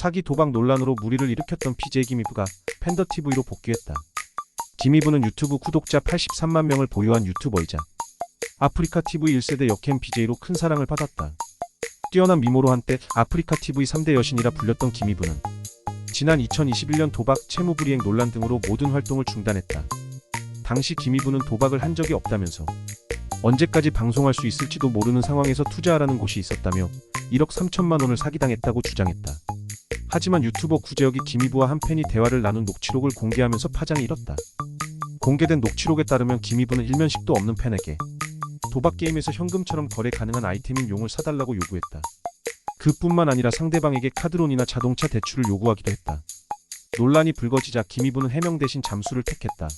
사기 도박 논란으로 물의를 일으켰던 BJ 김희부가 팬더TV로 복귀했다. 김희부는 유튜브 구독자 83만 명을 보유한 유튜버이자 아프리카 TV 1세대 역캠 BJ로 큰 사랑을 받았다. 뛰어난 미모로 한때 아프리카 TV 3대 여신이라 불렸던 김희부는 지난 2021년 도박 채무불이행 논란 등으로 모든 활동을 중단했다. 당시 김희부는 도박을 한 적이 없다면서 언제까지 방송할 수 있을지도 모르는 상황에서 투자하라는 곳이 있었다며 1억 3천만 원을 사기당했다고 주장했다. 하지만 유튜버 구재혁이 김희부와 한 팬이 대화를 나눈 녹취록을 공개하면서 파장이 일었다. 공개된 녹취록에 따르면 김희부는 일면식도 없는 팬에게 도박 게임에서 현금처럼 거래 가능한 아이템인 용을 사달라고 요구했다. 그뿐만 아니라 상대방에게 카드론이나 자동차 대출을 요구하기도 했다. 논란이 불거지자 김희부는 해명 대신 잠수를 택했다.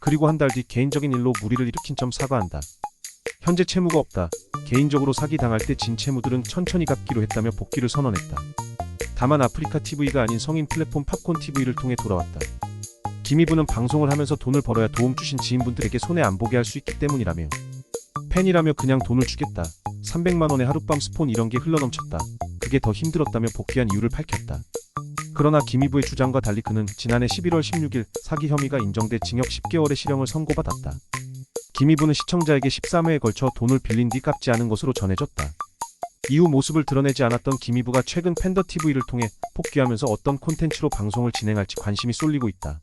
그리고 한 달 뒤 개인적인 일로 무리를 일으킨 점 사과한다. 현재 채무가 없다. 개인적으로 사기 당할 때 진 채무들은 천천히 갚기로 했다며 복귀를 선언했다. 다만 아프리카 TV가 아닌 성인 플랫폼 팝콘 TV를 통해 돌아왔다. 김희부는 방송을 하면서 돈을 벌어야 도움 주신 지인분들에게 손해 안 보게 할 수 있기 때문이라며 팬이라며 그냥 돈을 주겠다. 300만 원의 하룻밤 스폰 이런 게 흘러넘쳤다. 그게 더 힘들었다며 복귀한 이유를 밝혔다. 그러나 김희부의 주장과 달리 그는 지난해 11월 16일 사기 혐의가 인정돼 징역 10개월의 실형을 선고받았다. 김희부는 시청자에게 13회에 걸쳐 돈을 빌린 뒤 갚지 않은 것으로 전해졌다. 이후 모습을 드러내지 않았던 김희부가 최근 팬더TV를 통해 복귀하면서 어떤 콘텐츠로 방송을 진행할지 관심이 쏠리고 있다.